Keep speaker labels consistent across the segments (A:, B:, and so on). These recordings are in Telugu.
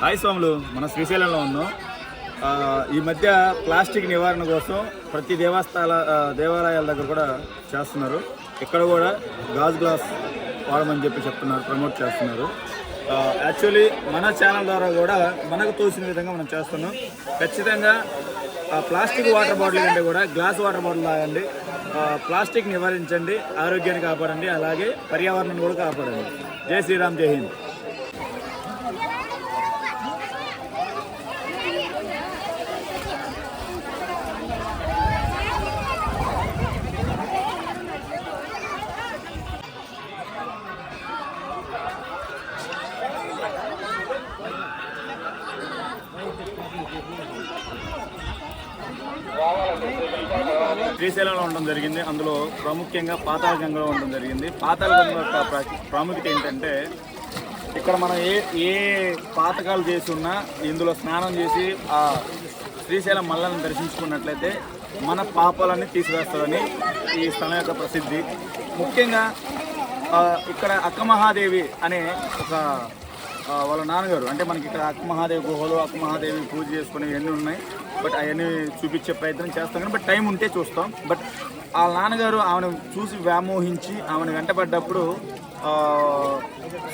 A: హాయ్ స్వాములు మన శ్రీశైలంలో ఉన్నాం. ఈ మధ్య ప్లాస్టిక్ నివారణ కోసం ప్రతి దేవస్థాన దేవాలయాల దగ్గర కూడా చేస్తున్నారు. ఇక్కడ కూడా గాజు గ్లాస్ వాడమని చెప్పి చెప్తున్నారు ప్రమోట్ చేస్తున్నారు. యాక్చువల్లీ మన ఛానల్ ద్వారా కూడా మనకు తోసిన విధంగా మనం చేస్తున్నాం. ఖచ్చితంగా ఆ, ప్లాస్టిక్ వాటర్ బాటిల్ కంటే కూడా గ్లాస్ వాటర్ బాటిల్ తాగండి. ప్లాస్టిక్ నివారించండి ఆరోగ్యాన్ని కాపాడండి అలాగే పర్యావరణాన్ని కూడా కాపాడండి. జై శ్రీరామ్ జై హింద్. శ్రీశైలంలో ఉండడం జరిగింది. అందులో ప్రాముఖ్యంగా పాతాళ గంగలో ఉండడం జరిగింది. పాతాళ గంగ యొక్క ప్రాముఖ్యత ఏంటంటే ఇక్కడ మనం ఏ ఏ పాతకాలు చేసి ఉన్నా ఇందులో స్నానం చేసి ఆ శ్రీశైలం మల్లను దర్శించుకున్నట్లయితే మన పాపాలన్నీ తీసివేస్తారని ఈ స్థలం యొక్క ప్రసిద్ధి. ముఖ్యంగా ఇక్కడ అక్క మహాదేవి అనే ఒక వాళ్ళ నాన్నగారు అంటే మనకి ఇక్కడ అక్కమహాదేవి గుహలు అక్కమహాదేవి పూజ చేసుకునేవి అన్నీ ఉన్నాయి. బట్ అవన్నీ చూపించే ప్రయత్నం చేస్తాం కానీ బట్ టైం ఉంటే చూస్తాం. బట్ ఆ నాన్నగారు ఆమెను చూసి వ్యామోహించి ఆమెను వెంటపడ్డప్పుడు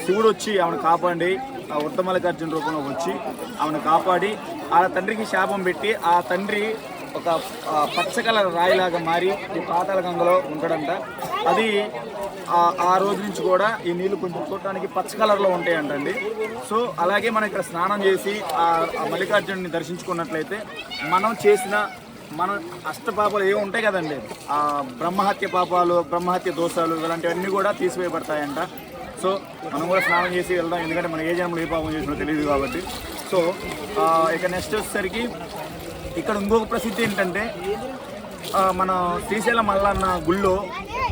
A: శివుడు వచ్చి ఆమెను కాపాడి ఆ ఉత్తమల్లికార్జున రూపంలో వచ్చి ఆమెను కాపాడి ఆ తండ్రికి శాపం పెట్టి ఆ తండ్రి ఒక పచ్చ కలర్ రాయిలాగా మారి ఈ పాతాళ గంగలో ఉంటాడంట అది ఆ- రోజు నుంచి కూడా ఈ నీళ్ళు కొంచెం చూడటానికి పచ్చ కలర్లో ఉంటాయంటండి. సో అలాగే మనం ఇక్కడ స్నానం చేసి ఆ మల్లికార్జునుడిని దర్శించుకున్నట్లయితే మనం చేసిన మన అష్టపాపాలు ఏమి ఉంటాయి కదండి. ఆ బ్రహ్మహత్య పాపాలు బ్రహ్మహత్య దోషాలు ఇలాంటివన్నీ కూడా తీసివేయబడతాయంట. సో మనం కూడా స్నానం చేసి వెళ్దాం. ఎందుకంటే మనం ఏ జన్మలో ఏ పాపం చేసినో తెలియదు కాబట్టి. సో ఇక నెక్స్ట్ వచ్చేసరికి ఇక్కడ ఇంకొక ప్రసిద్ధి ఏంటంటే మన శ్రీశైలం మల్లన్న గుళ్ళో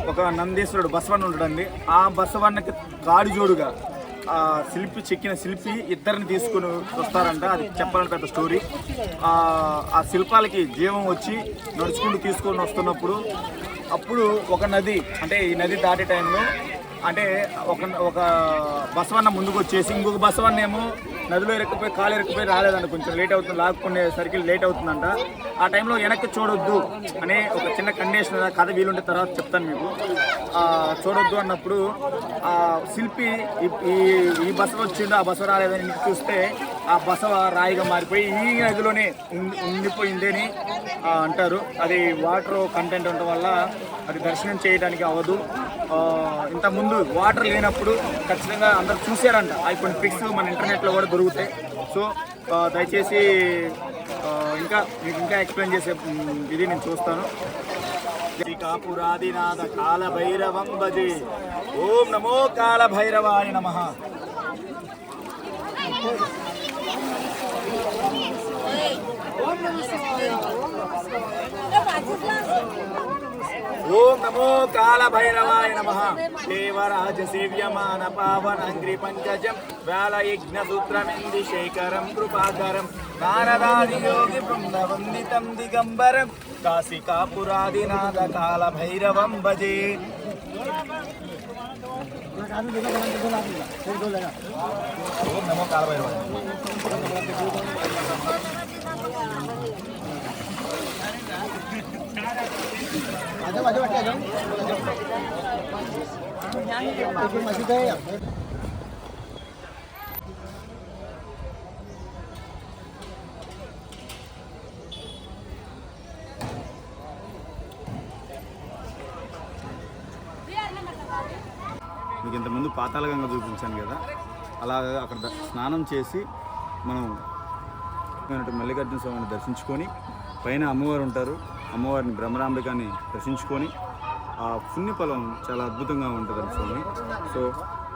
A: ఒక నందీశ్వరుడు బసవన్న ఉంటాడండి. ఆ బసవన్నకి కాడి జోడుగా ఆ శిల్పి చెక్కిన శిల్పి ఇద్దరిని తీసుకుని వస్తారంట. అది చెప్పాలని పెద్ద స్టోరీ. ఆ శిల్పాలకి జీవం వచ్చి నడుచుకుంటూ తీసుకొని వస్తున్నప్పుడు అప్పుడు ఒక నది అంటే ఈ నది దాటే టైంలో అంటే ఒక ఒక బసవన్న ముందుకు వచ్చేసి ఇంకొక బసవన్న ఏమో నదిలో ఎరక్కిపోయి కాలు ఎరక్కిపోయి రాలేదంట కొంచెం లేట్ అవుతుంది లాక్కునే సరికి లేట్ అవుతుందంట. ఆ టైంలో వెనక్కి చూడొద్దు అనే ఒక చిన్న కండిషన్ కథ వీలుంటే తర్వాత చెప్తాను మీకు. చూడొద్దు అన్నప్పుడు ఆ శిల్పి ఈ- ఈ బస్సు బసవ ఆ బసవ రాలేదని ఇంటికి చూస్తే ఆ బసవ రాయిగా మారిపోయి ఈ నదిలోనే ఉండి- ఉండిపోయింది అని అంటారు. అది వాటర్ కంటెంట్ ఉండటం వల్ల అది దర్శనం చేయడానికి అవ్వదు. ఇంతకుముందు వాటర్ లేనప్పుడు ఖచ్చితంగా అందరు చూశారంట. అవి కొన్ని పిక్స్ మన ఇంటర్నెట్లో కూడా దొరుకుతాయి సో దయచేసి ఇంకా మీకు ఇంకా ఎక్స్ప్లెయిన్ చేసే ఇది నేను చూస్తాను. కాపురాదినాథ కాల భైరవం భజే. ఓం నమో కాల భైరవాయ నమ. ఓం నమో కాల భైరవాయ నమ దేవరాజ సేవ్యమాన పావనంగ్రి పంకజం వేల యజ్ఞ సూత్రమింది శేఖరం కృపాకరం నారదాది యోగి బృందవందితం దిగంబరం కాశికాపురాదినాథ కాల భైరవం భజే ఓం నమో కాల భైరవాయ మీకు ఇంతకుముందు పాతాళగంగ చూపించాను కదా. అలాగా అక్కడ స్నానం చేసి మనం మల్లికార్జున స్వామిని దర్శించుకొని పైన అమ్మవారు ఉంటారు. అమ్మవారిని బ్రహ్మరాంబికాన్ని దర్శించుకొని ఆ పుణ్యఫలం చాలా అద్భుతంగా ఉంటుంది స్వామి. సో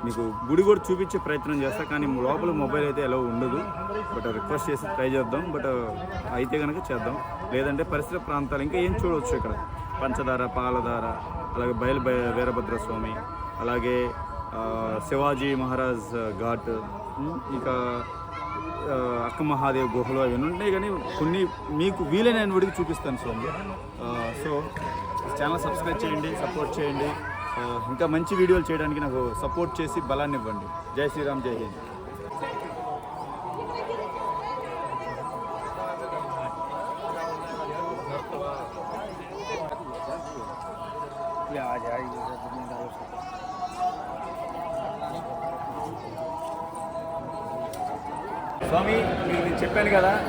A: మీకు గుడి కూడా చూపించే ప్రయత్నం చేస్తా కానీ లోపల మొబైల్ అయితే ఎలా ఉండదు. బట్ రిక్వెస్ట్ చేసి ట్రై చేద్దాం. బట్ అయితే కనుక చేద్దాం. లేదంటే పరిసర ప్రాంతాలు ఇంకా ఏం చూడవచ్చు ఇక్కడ? పంచదార పాలధార అలాగే బయలు వీరభద్ర స్వామి అలాగే శివాజీ మహారాజ్ ఘాట్ ఇంకా అక్క మహాదేవ్ గుహలు అవన్నీ ఉంటాయి కానీ కొన్ని మీకు వీలైన విడిగి చూపిస్తాను స్వామి. సో ఛానల్ సబ్స్క్రైబ్ చేయండి సపోర్ట్ చేయండి. ఇంకా మంచి వీడియోలు చేయడానికి నాకు సపోర్ట్ చేసి బలాన్ని ఇవ్వండి. జై శ్రీరామ్ జై హింద్.
B: Yeah, yeah, yeah.
A: స్వామి నేను చెప్పాను కదా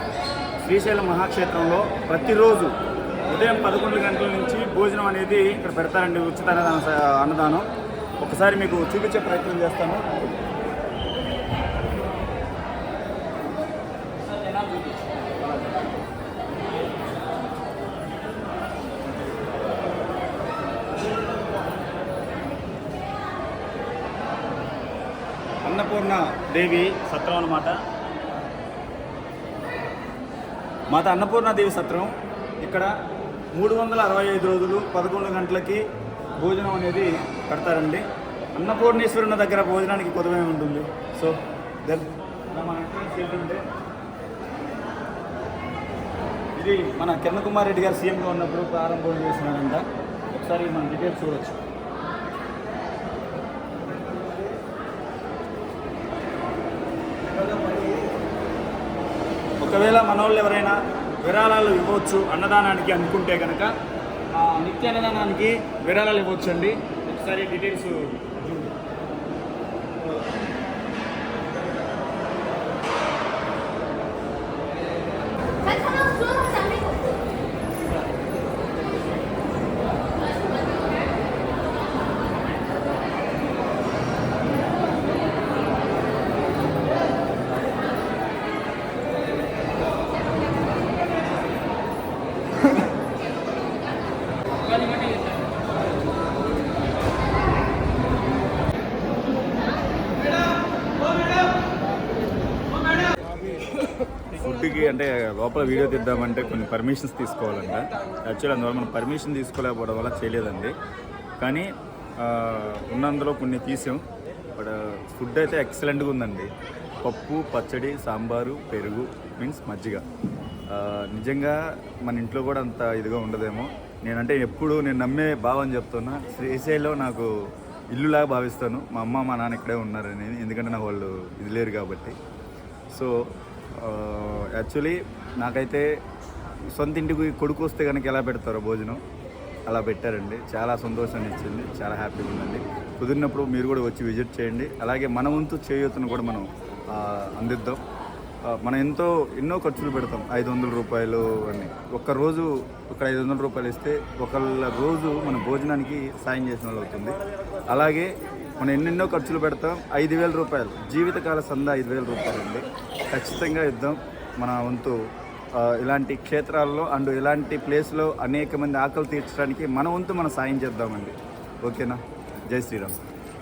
A: శ్రీశైలం మహాక్షేత్రంలో ప్రతిరోజు ఉదయం పదకొండు గంటల నుంచి భోజనం అనేది ఇక్కడ పెడతారండి ఉచిత అన్నదాన స- అన్నదానం. ఒకసారి మీకు చూపించే ప్రయత్నం చేస్తాను. అన్నపూర్ణ దేవి సత్రం అన్నమాట. మాత అన్నపూర్ణ దేవి సత్రం. ఇక్కడ మూడు వందల అరవై ఐదు రోజులు పదకొండు గంటలకి భోజనం అనేది పెడతారండి అన్నపూర్ణేశ్వరుని దగ్గర భోజనానికి కొదవే ఉంటుంది. సో దెన్ మన entrance ఏంటంటే ఇది మన కిరణ్ కుమార్ రెడ్డి గారు సీఎంగా ఉన్నప్పుడు ప్రారంభం చేసినారంట. ఒకసారి మన డీటెయిల్స్ చూడొచ్చు. ఒకవేళ మన వాళ్ళు ఎవరైనా విరాళాలు ఇవ్వచ్చు అన్నదానానికి అనుకుంటే కనుక నిత్య అన్నదానానికి విరాళాలు ఇవ్వచ్చు అండి ఒకసారి డీటెయిల్స్ లోపలికి అంటే లోపల వీడియో తీద్దామంటే కొన్ని పర్మిషన్స్ తీసుకోవాలంట. యాక్చువల్ అందువల్ల మనం పర్మిషన్ తీసుకోలేకపోవడం వల్ల చేయలేదండి. కానీ ఉన్నందులో కొన్ని తీసాం. బట్ ఫుడ్ అయితే ఎక్సలెంట్గా ఉందండి. పప్పు పచ్చడి సాంబారు పెరుగు మీన్స్ మజ్జిగ. నిజంగా మన ఇంట్లో కూడా అంత ఇదిగా ఉండదేమో. నేనంటే ఎప్పుడు నేను నమ్మే భావం చెప్తున్నా శ్రీశైలం నాకు ఇల్లులాగా భావిస్తాను. మా అమ్మ మా నాన్న ఇక్కడే ఉన్నారని ఎందుకంటే నాకు వాళ్ళు ఇది లేరు కాబట్టి. సో యాక్చువల్లీ నాకైతే సొంత ఇంటికి కొడుకు వస్తే కనుక ఎలా పెడతారో భోజనం అలా పెట్టారండి. చాలా సంతోషాన్ని ఇచ్చింది చాలా హ్యాపీగా ఉందండి. కుదిరినప్పుడు మీరు కూడా వచ్చి విజిట్ చేయండి. అలాగే మన వంతు చేయూతను కూడా మనం అందిద్దాం. మనం ఎంతో ఎన్నో ఖర్చులు పెడతాం. ఐదు వందల రూపాయలు అని. ఒక్క రోజు ఒక ఐదు వందల రూపాయలు ఇస్తే ఒకళ్ళ రోజు మన భోజనానికి సాయం చేసిన వాళ్ళు అవుతుంది. అలాగే మనం ఎన్నెన్నో ఖర్చులు పెడతాం. ఐదు వేల రూపాయలు. జీవితకాల సంద ఐదు వేల రూపాయలు అండి. ఖచ్చితంగా యుద్ధం మన వంతు ఇలాంటి క్షేత్రాల్లో అండ్ ఇలాంటి ప్లేస్లో అనేక మంది ఆకలి తీర్చడానికి మన వంతు మనం సాయం చేద్దామండి. ఓకేనా? జై శ్రీరామ్.